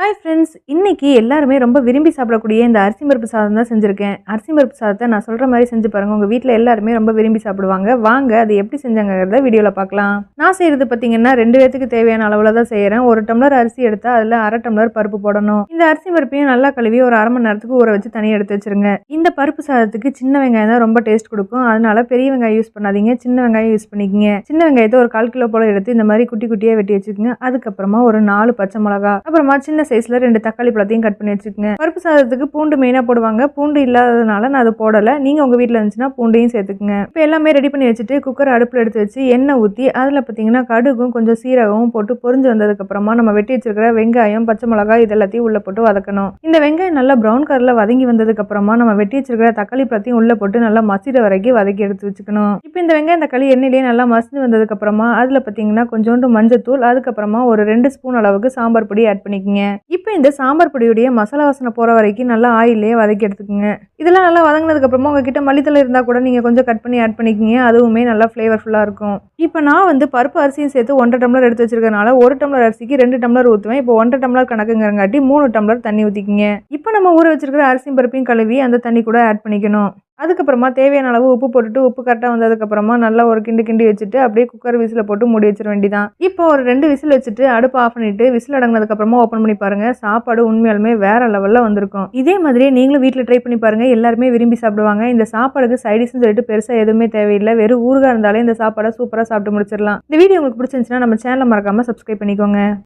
Hi friends இன்றைக்கி எல்லாருமே ரொம்ப விரும்பி சாப்பிடக்கூடிய இந்த அரிசி பருப்பு சாதம் தான் செஞ்சுருக்கேன். அரிசி பருப்பு சாதத்தை நான் சொல்கிற மாதிரி செஞ்சு பாருங்கள் உங்கள் வீட்டில் எல்லாருமே ரொம்ப விரும்பி சாப்பிடுவாங்க. வாங்க அது எப்படி செஞ்சாங்கிறத வீடியோவில் பார்க்கலாம். நான் செய்கிறது பார்த்தீங்கன்னா ரெண்டு பேத்துக்கு தேவையான அளவில் தான் செய்கிறேன் ஒரு டம்ளர் அரிசி எடுத்தால் அதில் அரை டம்ளர் பருப்பு போடணும். இந்த அரிசி பருப்பையும் நல்லா கழுவி ஒரு அரை மணி நேரத்துக்கு ஊற வச்சு தனியாக எடுத்து வச்சுருங்க. இந்த பருப்பு சாதத்துக்கு சின்ன வெங்காயம் தான் ரொம்ப டேஸ்ட் கொடுக்கும். அதனால பெரிய வெங்காயம் யூஸ் பண்ணாதீங்க. சின்ன வெங்காயம் யூஸ் பண்ணிக்கங்க. சின்ன வெங்காயத்தை ஒரு கால் கிலோ போல எடுத்து இந்த மாதிரி குட்டி குட்டியாக வெட்டி வச்சுக்கோங்க. அதுக்கப்புறமா ஒரு நாலு பச்சை மிளகா அப்புறமா சின்ன சைஸ்ல ரெண்டு தக்காளி பழத்தையும் கட் பண்ணி வச்சுக்கோங்க. பருப்பு சாதத்துக்கு பூண்டு மெயினாக போடுவாங்க. பூண்டு இல்லாததுனால நான் அதை போடலை. நீங்கள் உங்கள் வீட்டில் இருந்துச்சுன்னா பூண்டையும் சேர்த்துக்குங்க. இப்போ எல்லாமே ரெடி பண்ணி வச்சுட்டு குக்கர் அடுப்பில் எடுத்து வச்சு எண்ணெய் ஊற்றி அதில் பார்த்தீங்கன்னா கடுகும் கொஞ்சம் சீரகமும் போட்டு பொறிஞ்சு வந்ததுக்கப்புறமா நம்ம வெட்டி வச்சிருக்கிற வெங்காயம் பச்சை மிளகாய் இது எல்லாத்தையும் உள்ளே போட்டு வதக்கணும். இந்த வெங்காயம் நல்லா ப்ரௌன் கலரில் வதங்கி வந்ததுக்கப்புறமா நம்ம வெட்டி வச்சிருக்கிற தக்காளி பழத்தையும் உள்ளே போட்டு நல்லா மசிற வரைக்கும் வதக்கி எடுத்து வச்சுக்கணும். இப்போ இந்த வெங்காயம் தக்காளி எண்ணெயிலேயே நல்லா மசிஞ்சு வந்ததுக்கப்புறமா அதில் பார்த்தீங்கன்னா கொஞ்சோண்டு மஞ்சத்தூள் அதுக்கப்புறமா ஒரு ரெண்டு ஸ்பூன் அளவுக்கு சாம்பார் பொடி ஆட் பண்ணிக்கோங்க. இப்போ இந்த சாம்பார் பொடியுடைய மசாலா வாசனை போகிற வரைக்கும் நல்லா ஆயிலே வதக்கி எடுத்துக்கோங்க. இதெல்லாம் நல்லா வதங்கினதுக்கப்புறமா உங்ககிட்ட மல்லித்தலை இருந்தால் கூட நீங்கள் கொஞ்சம் கட் பண்ணி ஆட் பண்ணிக்கிங்க. அதுவுமே நல்லா ஃப்ளேவர்ஃபுல்லாக இருக்கும். இப்போ நான் வந்து பருப்பு அரிசியும் சேர்த்து ஒன்றரை டம்ளர் எடுத்து வச்சிருக்கனால ஒரு டம்ளர் அரிசிக்கு ரெண்டு டம்ளர் ஊற்றுவேன் இப்போ ஒன்றரை டம்ளர் கணக்குங்கிறங்காட்டி மூணு டம்ளர் தண்ணி ஊற்றிக்கிங்க இப்போ நம்ம ஊற வச்சிருக்கிற அரிசியும் பருப்பையும் கழுவி அந்த தண்ணி கூட ஆட் பண்ணிக்கணும். அதுக்கப்புறமா தேவையான அளவு உப்பு போட்டுட்டு உப்பு கரெக்டாக வந்ததுக்கப்புறமா நல்லா ஒரு கிண்டு கிண்டி வச்சுட்டு அப்படியே குக்கர் விசில் போட்டு மூடி வச்சிட வேண்டிதான். இப்போ ஒரு ரெண்டு விசில் வச்சுட்டு அடுப்பு ஆஃப் பண்ணிட்டு விசில் அடங்கினதுக்கப்புறமா ஓப்பன் பண்ணி பாருங்க. சாப்பாடு உண்மையாலுமே வேற லெவலில் வந்திருக்கும். இதே மாதிரியே நீங்களும் வீட்டில் ட்ரை பண்ணி பாருங்க. எல்லாருமே விரும்பி சாப்பிடுவாங்க. இந்த சாப்பாடுக்கு சைடிஷ்னு சொல்லிட்டு பெருசாக எதுவுமே தேவையில்லை. வெறும் ஊறுகாய் இருந்தாலே இந்த சாப்பாடை சூப்பராக சாப்பிட்டு முடிச்சிடலாம். இந்த வீடியோ உங்களுக்கு பிடிச்சிருந்துச்சுன்னா நம்ம சேனலை மறக்காமல் சப்ஸ்கிரைப் பண்ணிக்கோங்க.